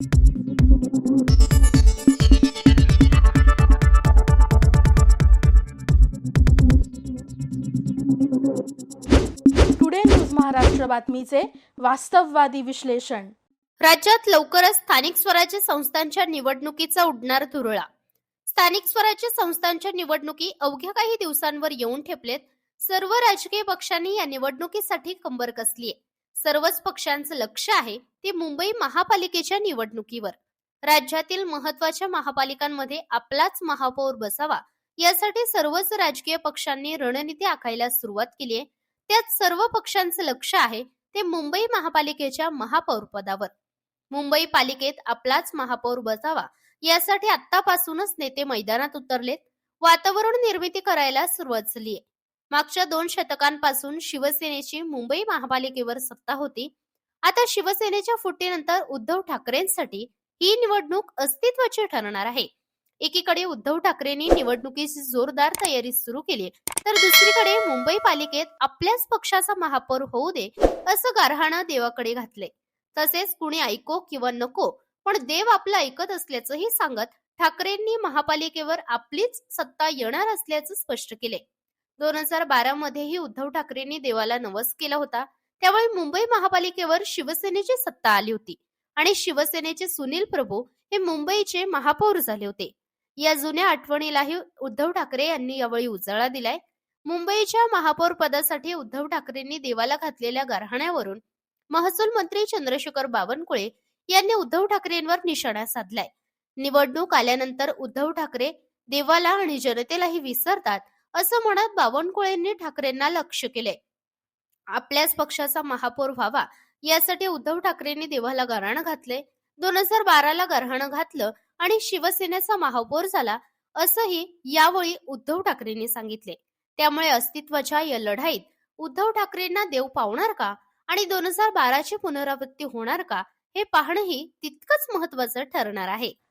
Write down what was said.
Today news Maharashtra बातमीचे वास्तववादी विश्लेषण राज्यात लवकरच स्थानिक स्वराज्य संस्थांच्या निवडणुकीचा उडणार धुरळा. स्थानिक स्वराज्य संस्थांच्या निवडणुकी अवघ्या काही दिवसांवर येऊन ठेपलेत. सर्व राजकीय पक्षांनी या निवडणुकीसाठी कंबर कसलीये. सर्वच पक्षांचं लक्ष आहे ते मुंबई महापालिकेच्या निवडणुकीवर. राज्यातील महत्त्वाच्या महापालिकांमध्ये आपलाच महापौर बसावा यासाठी सर्वच राजकीय पक्षांनी रणनीती आखायला सुरुवात केली आहे. त्यात सर्व पक्षांचं लक्ष आहे ते मुंबई महापालिकेच्या महापौर पदावर. मुंबई पालिकेत आपलाच महापौर बसावा यासाठी आतापासूनच नेते मैदानात उतरलेत. वातावरण निर्मिती करायला सुरुवात झालीय मागच्या दोन शतकांपासून शिवसेनेची मुंबई महापालिकेवर सत्ता होती. आता शिवसेनेच्या फुटीनंतर उद्धव ठाकरेंसाठी ही निवडणूक अस्तित्वाची ठरणार आहे. एकीकडे उद्धव ठाकरेंनी निवडणुकीची जोरदार तयारी सुरू केली तर दुसरीकडे मुंबई पालिकेत आपल्याच पक्षाचा महापौर होऊ दे असं गारहाणं देवाकडे घातले तसेच कुणी ऐको किंवा नको पण देव आपलं ऐकत असल्याचंही सांगत ठाकरेंनी महापालिकेवर आपलीच सत्ता येणार असल्याचं स्पष्ट केले दोन हजार बारा मध्येही उद्धव ठाकरेंनी देवाला नवस केला होता. त्यावेळी मुंबई महापालिकेवर शिवसेनेची सत्ता आली होती आणि शिवसेनेचे सुनील प्रभू हे मुंबईचे महापौर झाले होते. या जुन्या आठवणीलाही उद्धव ठाकरे यांनी यावेळी उजाळा दिलाय. मुंबईच्या महापौर पदासाठी उद्धव ठाकरेंनी देवाला घातलेल्या गारहाण्यावरून महसूल मंत्री चंद्रशेखर बावनकुळे यांनी उद्धव ठाकरेंवर निशाणा साधलाय. निवडणूक आल्यानंतर उद्धव ठाकरे देवाला आणि जनतेलाही विसरतात असं म्हणत बावनकुळेंनी ठाकरेंना लक्ष केले. आपल्याच पक्षाचा महापौर व्हावा यासाठी उद्धव ठाकरेंनी देवाला गारहाण घातले दोन हजार बाराला गारहाणं घातलं आणि शिवसेनेचा महापौर झाला असंही यावेळी उद्धव ठाकरेंनी सांगितले. त्यामुळे अस्तित्वाच्या या लढाईत उद्धव ठाकरेंना देव पावणार का आणि दोन हजार बाराची पुनरावृत्ती होणार का हे पाहणंही तितकंच महत्वाचं ठरणार आहे.